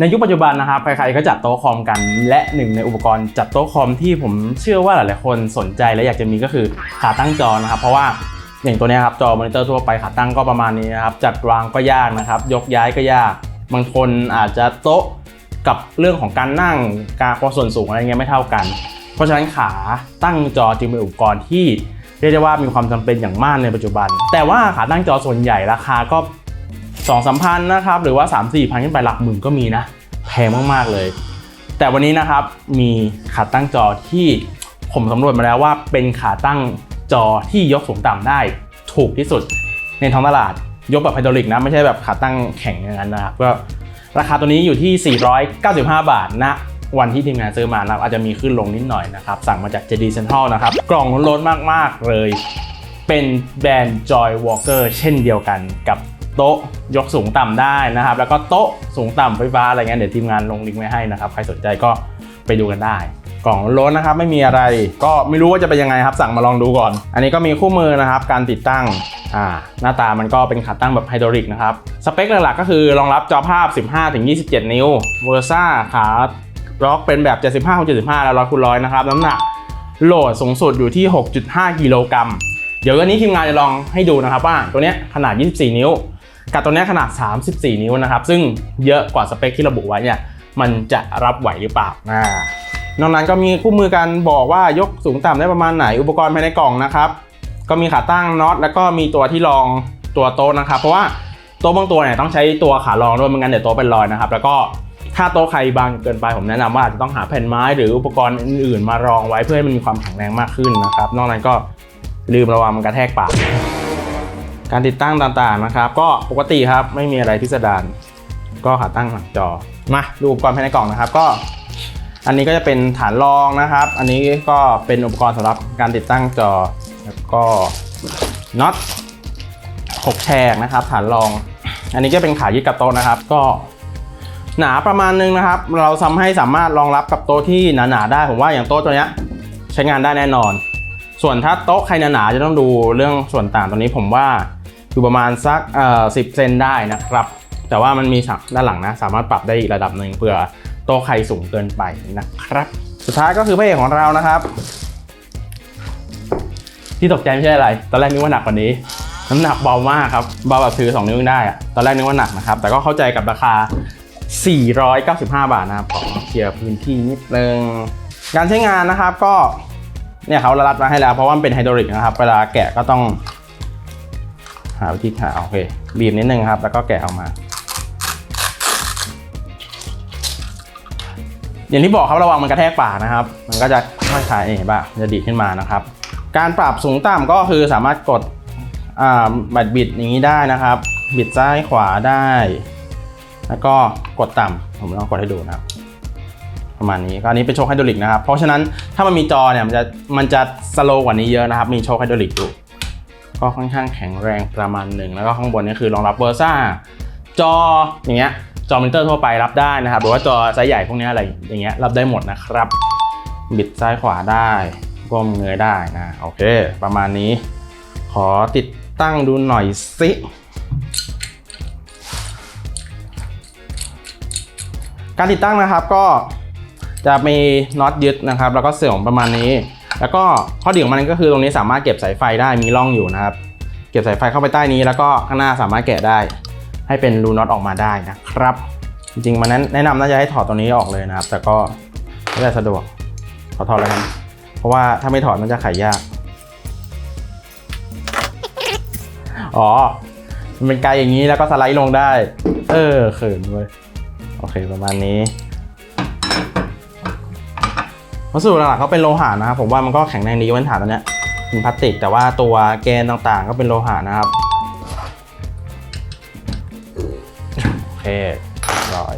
ในยุคปัจจุบันนะครับใครๆก็จัดโต๊ะคอมกัน และหนึ่งในอุปกรณ์จัดโต๊ะคอมที่ผมเชื่อว่าหลายๆคนสนใจและอยากจะมีก็คือขาตั้งจอนะครับ เพราะว่าอย่างตัวนี้ครับจอมอนิเตอร์ทั่วไปขาตั้งก็ประมาณนี้นะครับจัดวางก็ยากนะครับ ยกย้ายก็ยาก บางคนอาจจะโต๊ะกับเรื่องของการนั่งการความส่วนสูงอะไรเงี้ยไม่เท่ากัน เพราะฉะนั้นขาตั้งจอจึงเป็นอุปกรณ์ที่เรียกได้ว่ามีความจำเป็นอย่างมากในปัจจุบัน แต่ว่าขาตั้งจอส่วนใหญ่ราคาก็ สองสามพันนะครับหรือว่า3 4พันขึ้นไปหลักหมื่นก็มีนะแพงมากๆเลย แต่วันนี้นะครับมีขาตั้งจอที่ผมสำรวจมาแล้วว่าเป็นขาตั้งจอที่ยกสูงต่ำได้ถูกที่สุดในท้องตลาดยกแบบไฮดรอลิกนะไม่ใช่แบบขาตั้งแข็งอย่างนั้นนะครับก็ราคาตัวนี้อยู่ที่ 495 บาทนะวันที่ทีมงานซื้อมานะครับอาจจะมีขึ้นลงนิดหน่อยนะครับ สั่งมาจาก JD Central นะครับ กล่องล้นมาก ๆ เลย เป็นแบรนด์ Joy Walker เช่นเดียวกันกับ โต๊ะยกสูงต่ำได้นะครับ แล้วก็โต๊ะสูงต่ำไฟฟ้าอะไรเงี้ยเดี๋ยวทีมงานลงลิงก์ไว้ให้นะครับ ใครสนใจก็ไปดูกันได้ กล่องล้นนะครับไม่มีอะไรก็ไม่รู้ว่าจะเป็นยังไงครับ สั่งมาลองดูก่อน อันนี้ก็มีคู่มือนะครับ การติดตั้งอ่าหน้าตามันก็เป็นขาตั้งแบบไฮดรอลิกนะครับ สเปคหลักๆก็คือรองรับจอภาพ 15-27 นิ้วเวอร์ซ่าขาล็อกเป็นแบบ 75คูณ75 แล้ว100คูณ100นะครับน้ำหนักโหลดสูงสุดอยู่ที่ 6.5 กิโลกรัม เดี๋ยววันนี้ทีมงานจะลองให้ดูนะครับว่าตัวเนี้ยขนาด 24 นิ้ว กับตัวเนี้ยขนาด 34 นิ้วนะครับ ซึ่งเยอะกว่าสเปคที่ระบุไว้เนี่ยมันจะรับไหวหรือเปล่าอ่านอกนั้นก็มีคู่มือการบอกว่ายกสูงต่ำได้ประมาณไหนอุปกรณ์ภายในกล่องนะครับ ก็มีขาตั้งน็อตแล้วก็มีตัวที่รองตัวโต๊ะนะครับ เพราะว่าโต๊ะบางตัวเนี่ยต้องใช้ตัวขารองด้วยไม่งั้นเดี๋ยวโต๊ะเป็นรอยนะครับ แล้วก็ถ้าโต๊ะใครบางเกินไปผมแนะนำว่าอาจจะต้องหาแผ่นไม้หรืออุปกรณ์อื่นๆ มารองไว้เพื่อให้มันมีความแข็งแรงมากขึ้นนะครับ นอกนั้นก็ลืมระวังมันกระแทกปาก การติดตั้งต่างๆนะครับ ก็ปกติครับไม่มีอะไรพิสดารก็ขาตั้งหลังจอมาดูอุปกรณ์ภายในกล่องนะครับ ก็ อันนี้ก็จะเป็นฐานรองนะครับ อันนี้ก็เป็นอุปกรณ์สำหรับการติดตั้งจอ แล้วก็น็อตหกแฉกนะครับ ฐานรอง อันนี้ก็เป็นขายึดกับโต๊ะนะครับ ก็หนาประมาณนึงนะครับ เราทำให้สามารถรองรับกับโต๊ะที่หนาๆได้ผมว่าอย่างโต๊ะตัวนี้ใช้งานได้แน่นอน ส่วนถ้าโต๊ะใครหนาๆจะต้องดูเรื่องส่วนต่างตัวนี้ผมว่า อยู่ประมาณสักเอ่อสิเซนได้นะครับ แต่ว่ามันมีสักด้านหลังนะ สามารถปรับได้อีกระดับหนึ่งเพื่อโต๊ะใครสูงเกินไปนะครับ สุดท้ายก็คือพระเอกของเรานะครับ ที่ตกใจไม่ใช่อะไร ตอนแรกนึกว่าหนักกว่านี้น้ำหนักเบามากครับ เบาแบบถือ2นิ้วได้อะตอนแรกนึกว่าหนักนะครับ แต่ก็เข้าใจกับราคา 495 บาทนะครับขอเคลียร์พื้นที่นิดนึงการใช้งานนะครับก็เนี่ยเขารัดมาให้แล้วเพราะว่ามันเป็นไฮดรอลิกนะครับ เวลาแกะก็ต้อง หาวิธีหาโอเคบีบนิดนึงครับ แล้วก็แกะออกมา อย่างที่บอกครับระวังมันกระแทกปากนะครับ มันก็จะค่อยๆเห็นป่ะจะดีขึ้นมานะครับ การปรับสูงต่ำก็คือสามารถกดอ่าบัดบิดอย่างนี้ได้นะครับ บิดซ้ายขวาได้ แล้วก็กดต่ำผมลองกดให้ดูนะครับประมาณนี้ก็อันนี้เป็นโชคไฮดรอลิกนะครับ เพราะฉะนั้นถ้ามันมีจอเนี่ยมันจะมันจะสโลกว่านี้เยอะนะครับ มีโชคไฮดรอลิกอยู่ ก็ค่อนข้างแข็งแรงประมาณหนึ่งแล้วก็ข้างบนนี่คือรองรับเวอร์ซ่าจออย่างเงี้ยจอมอนิเตอร์ทั่วไปรับได้นะครับ หรือว่าจอไซส์ใหญ่พวกนี้อะไรอย่างเงี้ยรับได้หมดนะครับ บิดซ้ายขวาได้ก้มเงยได้นะโอเค ประมาณนี้ ขอติดตั้งดูหน่อยสิการติดตั้งนะครับก็จะมีน็อตยึดนะครับ แล้วก็เสื่อมประมาณนี้ แล้วก็ข้อดีของมันก็คือตรงนี้สามารถเก็บสายไฟได้มีร่องอยู่นะครับ เก็บสายไฟเข้าไปใต้นี้ แล้วก็ข้างหน้าสามารถแกะได้ ให้เป็นรูน็อตออกมาได้นะครับ จริงๆมันแนะนำน่าจะให้ถอดตัวนี้ออกเลยนะครับ แต่ก็ไม่ได้สะดวกขอถอดแล้วกันเพราะว่าถ้าไม่ถอดมันจะไขยาก อ๋อ มันเป็นไกลอย่างนี้แล้วก็สไลด์ลงได้ เออเขินเว้ยโอเคประมาณนี้ วัสดุหลักๆก็เป็นโลหะนะครับ ผมว่ามันก็แข็งแรงดีเว้นฐานตัวเนี้ยเป็นพลาสติก แต่ว่าตัวแกนต่างๆ ก็เป็นโลหะนะครับโอเคเรียบร้อย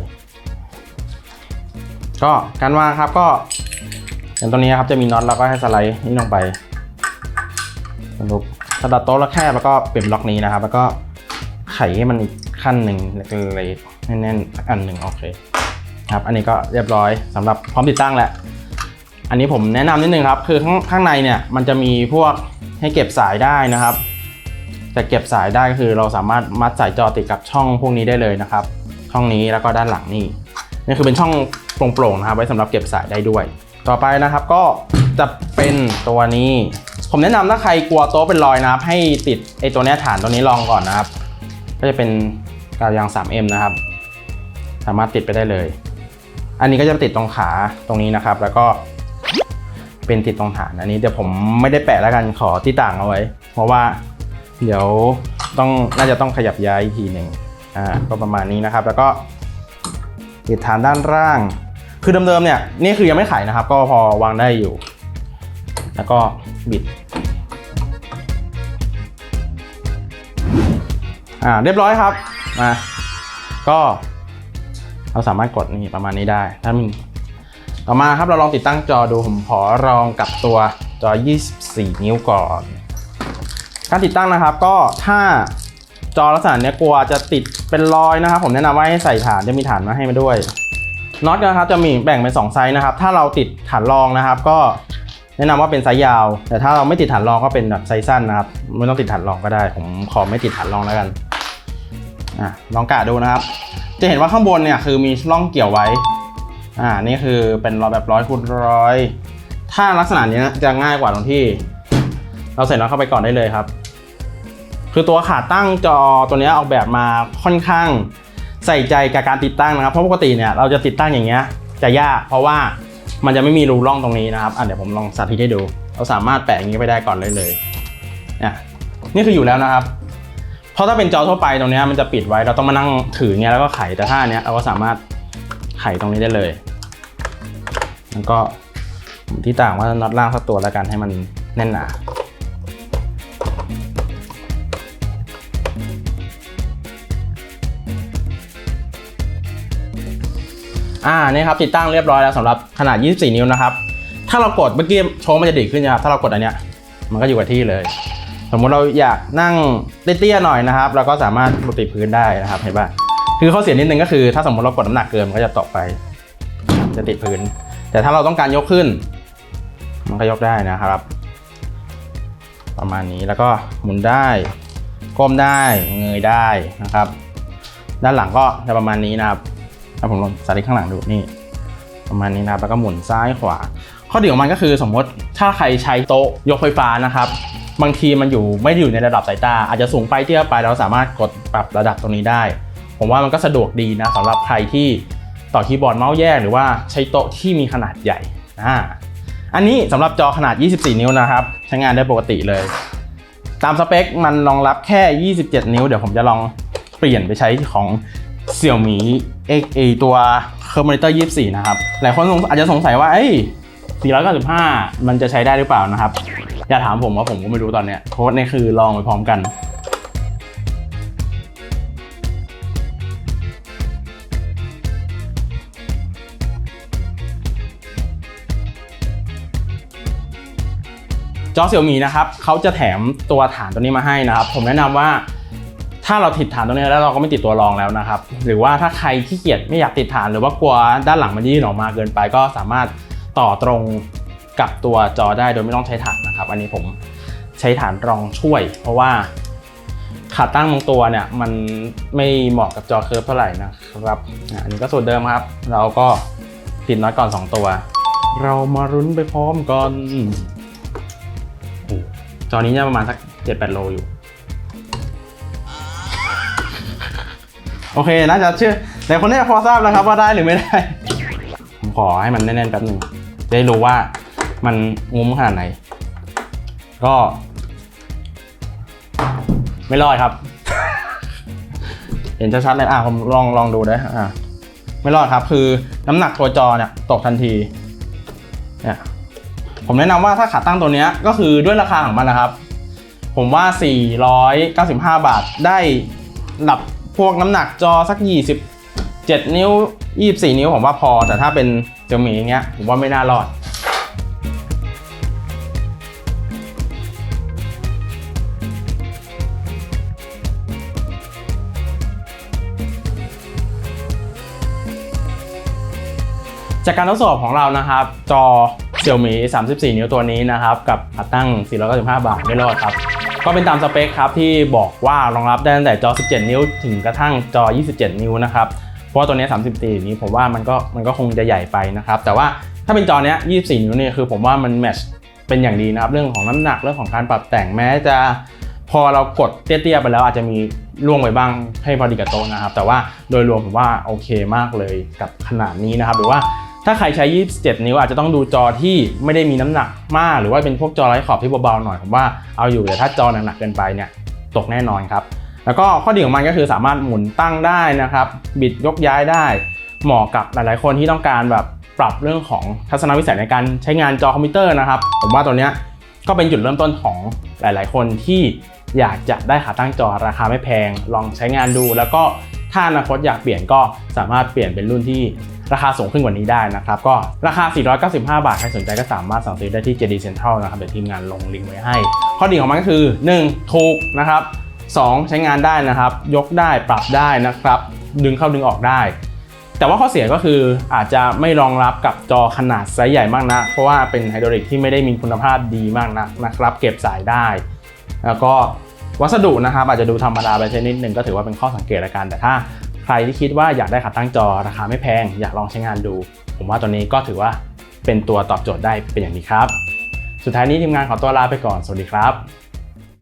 ก็การวางครับก็ อย่างตัวนี้ครับจะมีน็อตแล้วก็ให้สไลด์นี่ลงไปสรุปสะดัดโต๊ะแล้วแคบแล้วก็เปลี่ยนล็อกนี้นะครับ แล้วก็ไขให้มันอีกขั้นหนึ่งเล็กๆแน่นๆสักอันหนึ่งโอเค ครับ อันนี้ก็เรียบร้อยสำหรับพร้อมติดตั้งแหละ อันนี้ผมแนะนำนิดนึงครับคือข้างข้างในเนี่ยมันจะมีพวกให้เก็บสายได้นะครับแต่เก็บสายได้ก็คือเราสามารถมัดสายจอติดกับช่องพวกนี้ได้เลยนะครับ ช่องนี้แล้วก็ด้านหลังนี่นี่คือเป็นช่องโปร่งๆนะครับ ไว้สำหรับเก็บสายได้ด้วย ต่อไปนะครับก็จะเป็นตัวนี้ ผมแนะนำถ้าใครกลัวโต๊ะเป็นรอยนะครับ ให้ติดไอ้ตัวนี้ฐานตัวนี้ลองก่อนนะครับ ก็จะเป็นกาวยาง 3M นะครับ สามารถติดไปได้เลย อันนี้ก็จะติดตรงขาตรงนี้นะครับ แล้วก็ เป็นติดตรงฐานอันนี้เดี๋ยวผมไม่ได้แปะแล้วกันขอที่ต่างเอาไว้ เพราะว่าเดี๋ยวต้องน่าจะต้องขยับย้ายอีกทีหนึ่งอ่าก็ประมาณนี้นะครับ แล้วก็ติดฐานด้านล่าง คือเดิมๆเนี่ยนี่คือยังไม่ไขนะครับ ก็พอวางได้อยู่ แล้วก็บิดอ่าเรียบร้อยครับมาก็เราสามารถกดนี่ประมาณนี้ได้ถ้ามัน ต่อมาครับเราลองติดตั้งจอดูผมขอลองกับตัวจอ 24 นิ้วก่อน การติดตั้งนะครับก็ถ้าจอลักษณะเนี้ยกลัวจะติดเป็นรอยนะครับ ผมแนะนำว่าให้ใส่ฐานจะมีฐานมาให้มาด้วยน็อตนะครับจะมีแบ่งเป็น2ไซส์นะครับ ถ้าเราติดฐานรองนะครับ ก็แนะนำว่าเป็นไซส์ยาว แต่ถ้าเราไม่ติดฐานรองก็เป็นแบบไซส์สั้นนะครับไม่ต้องติดฐานรองก็ได้ ผมขอไม่ติดฐานรองแล้วกันอะลองกะดูนะครับ จะเห็นว่าข้างบนเนี่ยคือมีร่องเกี่ยวไว้ อ่านี่คือเป็นรอยแบบร้อยคูณร้อยถ้าลักษณะนี้จะง่ายกว่าตรงที่ เราใส่น็อตเข้าไปก่อนได้เลยครับ คือตัวขาตั้งจอตัวนี้ออกแบบมาค่อนข้างใส่ใจกับการติดตั้งนะครับเพราะปกติเนี่ยเราจะติดตั้งอย่างเงี้ยจะยากเพราะว่ามันจะไม่มีรูร่องตรงนี้นะครับอะเดี๋ยวผมลองสาธิตให้ดู เราสามารถแปะอย่างนี้ไปได้ก่อนเลยเลยเนี่ยนี่คืออยู่แล้วนะครับ เพราะถ้าเป็นจอทั่วไปตรงเนี้ยมันจะปิดไว้เราต้องมานั่งถือเงี้ยแล้วก็ไขแต่ถ้านเนี้ยเราก็สามารถไขตรงนี้ได้เลย แล้วก็ที่ต่างว่าน็อตล่างสักตัวแล้วกันให้มันแน่นหนาอ่านี่ครับติดตั้งเรียบร้อยแล้วสำหรับขนาด 24 นิ้วนะครับ ถ้าเรากดเมื่อกี้โชว์มันจะดีขึ้นนะครับถ้าเรากดอันเนี้ยมันก็อยู่กับที่เลย สมมติเราอยากนั่งเตี้ยๆหน่อยนะครับเราก็สามารถติดพื้นได้นะครับเห็นป่ะคือข้อเสียนิดนึงก็คือ ถ้าสมมติเรากดน้ำหนักเกินมันก็จะตกไป จะติดพื้น แต่ถ้าเราต้องการยกขึ้น มันก็ยกได้นะครับ ประมาณนี้แล้วก็หมุนได้ ก้มได้เงยได้นะครับ ด้านหลังก็จะประมาณนี้นะครับถ้าผมลองสาธิตข้างหลังดูนี่ ประมาณนี้นะครับแล้วก็หมุนซ้ายขวา ข้อดีของมันก็คือสมมติถ้าใครใช้โต๊ะยกไฟฟ้านะครับบางทีมันอยู่ไม่ได้อยู่ในระดับสายตา อาจจะสูงไปเตี้ยไปเราสามารถกดปรับระดับตรงนี้ได้ ผมว่ามันก็สะดวกดีนะสำหรับใครที่ ต่อคีย์บอร์ดเมาส์แยกหรือว่าใช้โต๊ะที่มีขนาดใหญ่อ่าอันนี้สำหรับจอขนาด 24 นิ้วนะครับ ใช้งานได้ปกติเลย ตามสเปคมันรองรับแค่ 27 นิ้ว เดี๋ยวผมจะลองเปลี่ยนไปใช้ของ Xiaomi X A ตัว Curve Monitor 24 นะครับ หลายคนอาจจะสงสัยว่า เอ้ย 495 มันจะใช้ได้หรือเปล่านะครับ อย่าถามผมว่าผมก็ไม่รู้ตอนเนี้ยเพราะว่านี่คือลองไปพร้อมกัน จอเสี่ยหมีนะครับเขาจะแถมตัวฐานตัวนี้มาให้นะครับ ผมแนะนำว่าถ้าเราติดฐานตัวนี้แล้วเราก็ไม่ติดตัวรองแล้วนะครับ หรือว่าถ้าใครขี้เกียจไม่อยากติดฐานหรือว่ากลัวด้านหลังมันยื่นออกมาเกินไป ก็สามารถต่อตรงกับตัวจอได้โดยไม่ต้องใช้ฐานนะครับ อันนี้ผมใช้ฐานรองช่วย เพราะว่าขาตั้งบางตัวเนี่ยมันไม่เหมาะกับจอเคิร์ฟเท่าไหร่นะครับอันนี้ก็สูตรเดิมครับ เราก็ติดน็อตก่อน 2 ตัว เรามารุ้นไปพร้อมกันโอ้ จอนี้จะประมาณสักเจ็ดแปดโลอยู่ โอเคน่าจะเชื่อแต่คนนี้พอทราบแล้วครับว่าได้หรือไม่ได้ ผมขอให้มันแน่นๆแป๊บหนึ่งจะได้รู้ว่ามันงุ้มขนาดไหน ก็ ไม่รอดครับ เห็นชัดๆเลยอะผมลองลองดูได้อะไม่รอดครับ คือน้ำหนักตัวจอเนี่ยตกทันทีเนี่ย ผมแนะนำว่าถ้าขาตั้งตัวเนี้ยก็คือด้วยราคาของมันนะครับ ผมว่า 495 บาทได้หลับพวกน้ำหนักจอสัก 27 นิ้ว 24 นิ้วผมว่าพอ แต่ถ้าเป็นเจ้าหมีอย่างเงี้ยผมว่าไม่น่ารอดจากการทดสอบของเรานะครับ จอ Xiaomi 34 นิ้วตัวนี้นะครับ กับขาตั้ง 495 บาทไม่รอดครับ ก็เป็นตามสเปคครับ ที่บอกว่ารองรับได้ตั้งแต่จอ 17 นิ้ว ถึงกระทั่งจอ 27 นิ้วนะครับผราะว่าตัวนี้30ตีนี้ผมว่ามันก็มันก็คงจะใหญ่ไปนะครับ แต่ว่าถ้าเป็นจอเนี้ย 24 นิ้วเนี่ยคือผมว่ามันแมชเป็นอย่างดีนะครับ เรื่องของน้ำหนักเรื่องของการปรับแต่งแม้จะพอเรากดเตี้ยๆไปแล้วอาจจะมีล่วงไปบ้างให้พอดีกับโต๊ะนะครับ แต่ว่าโดยรวมผมว่าโอเคมากเลยกับขนาดนี้นะครับหรือว่า ถ้าใครใช้ 27 นิ้วอาจจะต้องดูจอที่ไม่ได้มีน้ำหนักมาก หรือว่าเป็นพวกจอไร้ขอบที่เบาๆหน่อยผมว่าเอาอยู่แต่ถ้าจอหนักๆเกินไปเนี่ยตกแน่นอนครับ แล้วก็ข้อดีของมันก็คือสามารถหมุนตั้งได้นะครับ บิดยกย้ายได้ เหมาะกับหลายๆคนที่ต้องการแบบปรับเรื่องของทัศนวิสัยในการใช้งานจอคอมพิวเตอร์นะครับ ผมว่าตัวเนี้ยก็เป็นจุดเริ่มต้นของหลาย ๆ คนที่อยากจะได้ขาตั้งจอราคาไม่แพง ลองใช้งานดู แล้วก็ ถ้าอนาคตอยากเปลี่ยนก็สามารถเปลี่ยนเป็นรุ่นที่ราคาสูงขึ้นกว่านี้ได้นะครับ ก็ราคา 495 บาท ใครสนใจก็สามารถสั่งซื้อได้ที่ JD Central นะครับเดี๋ยวทีมงานลงลิงก์ไว้ให้ ข้อดีของมันก็คือ 1. ถูกนะครับ 2. ใช้งานได้นะครับ ยกได้ปรับได้นะครับ ดึงเข้าดึงออกได้ แต่ว่าข้อเสียก็คืออาจจะไม่รองรับกับจอขนาดไซส์ใหญ่มากนะเพราะว่าเป็นไฮดรอลิกที่ไม่ได้มีคุณภาพดีมากนักนะครับ เก็บสายได้ แล้วก็ วัสดุนะครับอาจจะดูธรรมดาไปชนิดหนึ่งก็ถือว่าเป็นข้อสังเกตละกัน แต่ถ้าใครที่คิดว่าอยากได้ขาตั้งจอราคาไม่แพง อยากลองใช้งานดู ผมว่าตัวนี้ก็ถือว่าเป็นตัวตอบโจทย์ได้เป็นอย่างดีครับ สุดท้ายนี้ทีมงานขอตัวลาไปก่อนสวัสดีครับ